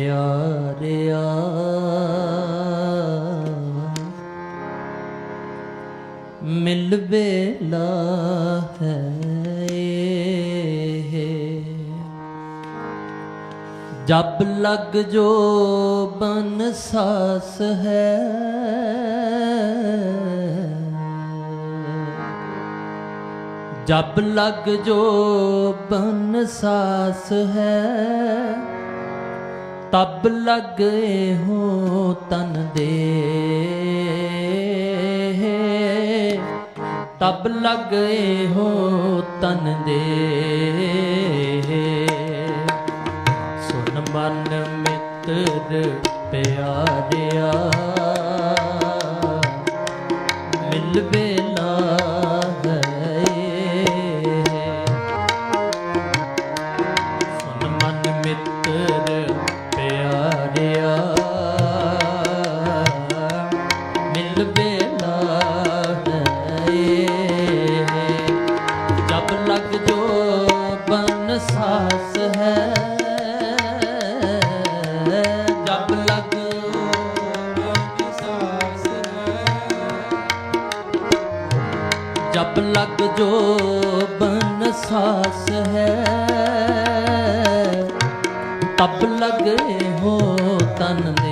ਪਿਆਰਿਆ। ਮਿਲ ਵੇਲਾ ਹੈ ਜਬ ਲਗ ਜੋ ਬਨ ਸਾਸ ਹੈ। ਜਬ ਲਗ ਜੋ ਬਨ ਸਾਸ ਹੈ। ਤਬ ਲਗੇ ਹੋ ਤਨ ਦੇ। ਤਬ ਲਗੇ ਹੋ ਤਨ ਦੇ। ਸੁਨ ਮਨ ਮਿੱਤਰ ਪਿਆਰਿਆ ਮਿਲ ਵੇਲਾ ਜਪ ਲਗ ਜੋ ਬਨ ਸਾਸ ਹੈ। ਤਬ ਲਗੇ ਹੋ ਤਨ ਦੇ।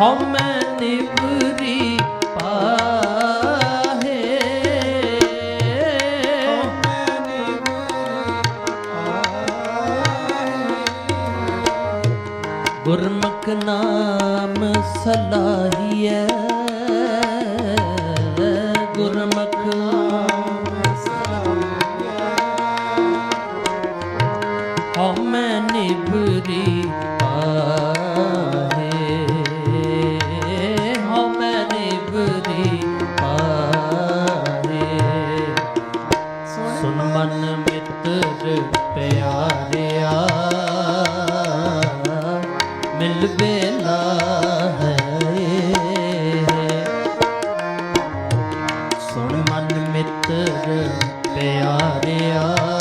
ਹਉਮੈ ਨਿਵਰੀ ਪਾਹੇ। ਗੁਰਮੁਖ ਨਾਮ ਸਲਾਹੀਐ। ਗੁਰਮੁਖ ਹਉਮੈ ਨਿਭਰੀ ਨਿਬਰੀ ਪਿਆਰਿਆ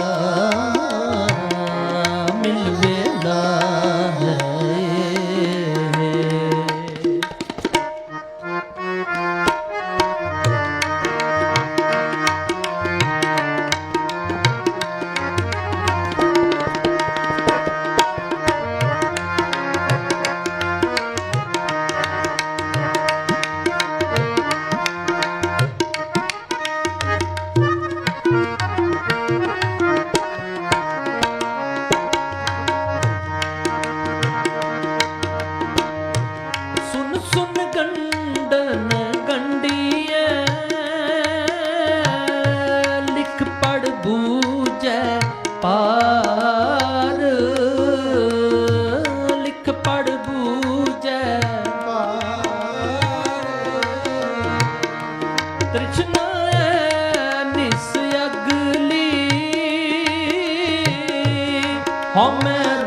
ਤ੍ਰਿਸ਼ਨਾ ਐ ਨਿਸ ਅਗਲੀ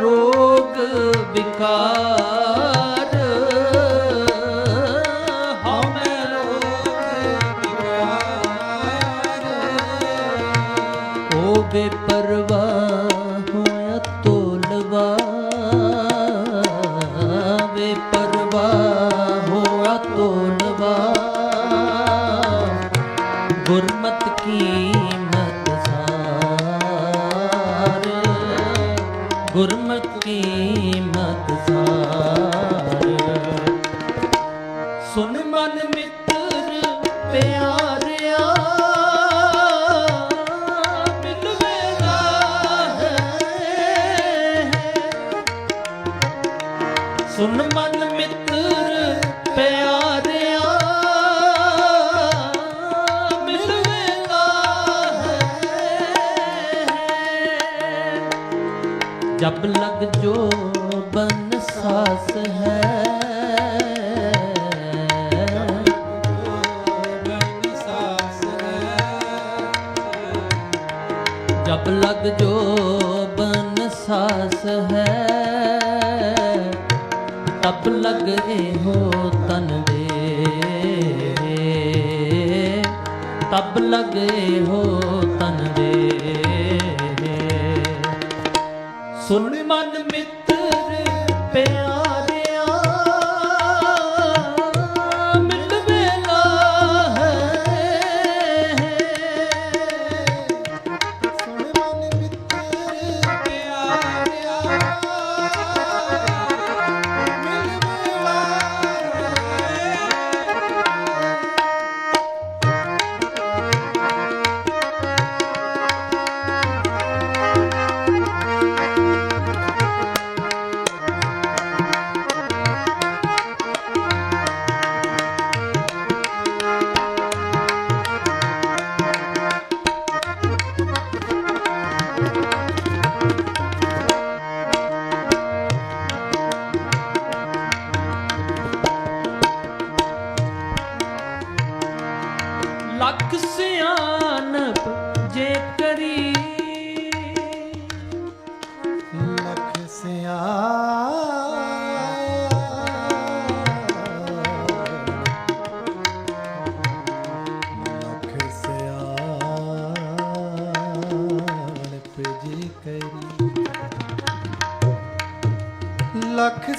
ਰੋਗ ਵਿਕਾਰ ਹਉਮੈ ਰੋਗ ਓ ਬੇਪਰਵਾਹ ਹੋਇਆ ਤੋਲਵਾ ਬੇਪਰਵਾਹ ਸੁਨ ਮਨ ਮਿੱਤਰ ਪਿਆਰਿਆ, ਮਿਲਵੇਗਾ ਹੈ। ਜਬ ਲਗ ਜੋ ਬਨ ਸਾਸ ਹੈ। ਜਬ ਲਗ ਜੋ ਬਨ ਸਾਸ ਹੈ। ਤਪ ਲਗੇ ਹੋ ਤਨ ਦੇ। ਤਪ ਲਗੇ ਹੋ ਤਨ ਦੇ। ਸੁਣ ਮਨ ਮਿੱਤਰ ਪਿਆਰਿਆ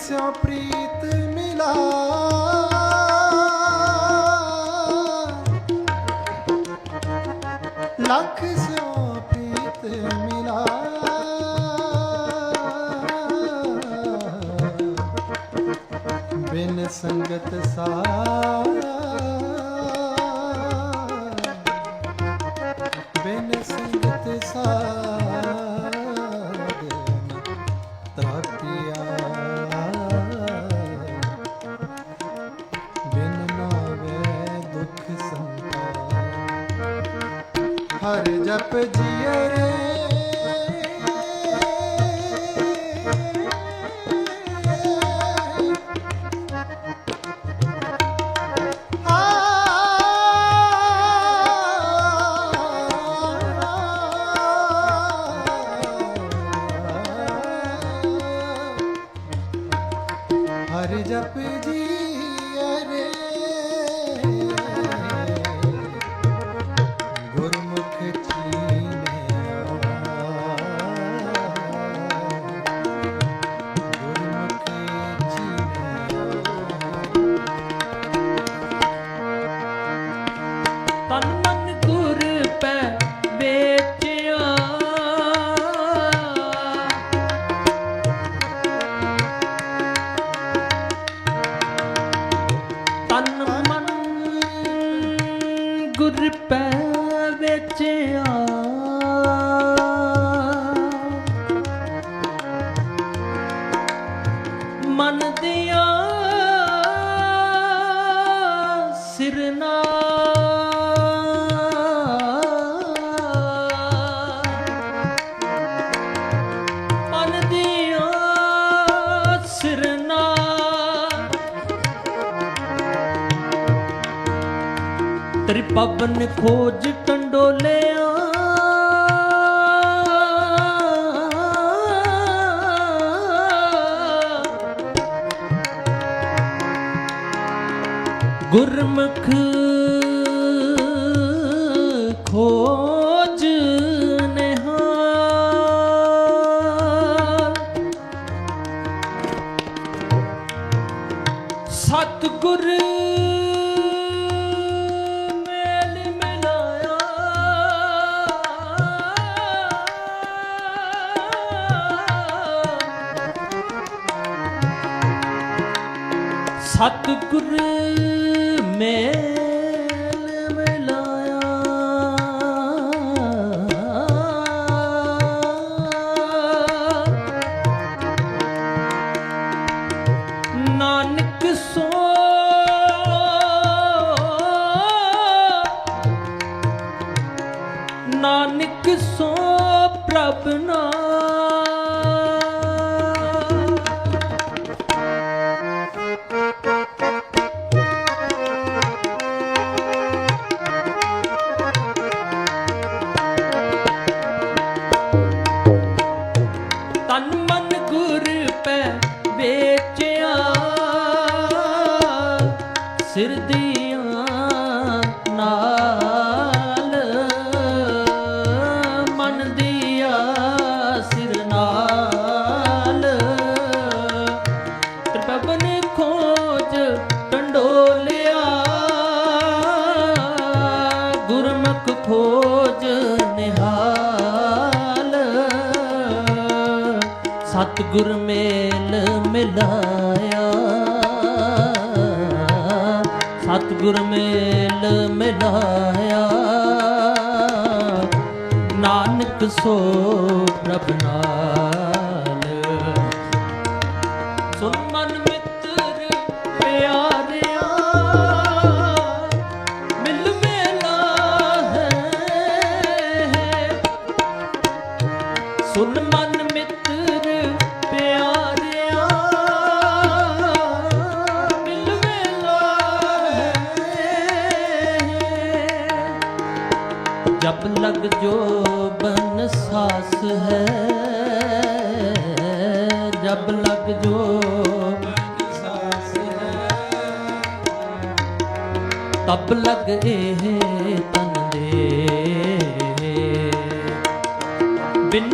ਸਿਉ ਪ੍ਰੀਤ ਮਿਲਾ। ਲੱਖ ਸਿਉ ਪ੍ਰੀਤ ਮਿਲਾ। ਬਿਨ ਸੰਗਤ ਸਾਰ। ਬਿਨ ਸੰਗਤ ਸਾਰ। ਹਰ ਜਪ ਜੀਏ। ਰੇ ਵੇਚਿਆ ਆ ਤ੍ਰਿਪਵਨ ਖੋਜ ਟੰਡੋਲਿਆ। ਗੁਰਮੁਖ ਖੋਜ ਨਿਹਾਲ। ਸਤਿਗੁਰੂ ਸਤਿਗੁਰ ਮੈਂ ਤਨ ਮਨ ਗੁਰ ਪੈ ਵੇਚ ਸਤਗੁਰ ਮੇਲ ਮਿਲਾਇਆ। ਸਤਗੁਰ ਮੇਲ ਮਿਲਾਇਆ। ਨਾਨਕ ਸੋ ਪ੍ਰਭ ਤਪ ਲਗੇ ਤਨ ਦੇ। ਬਿਨ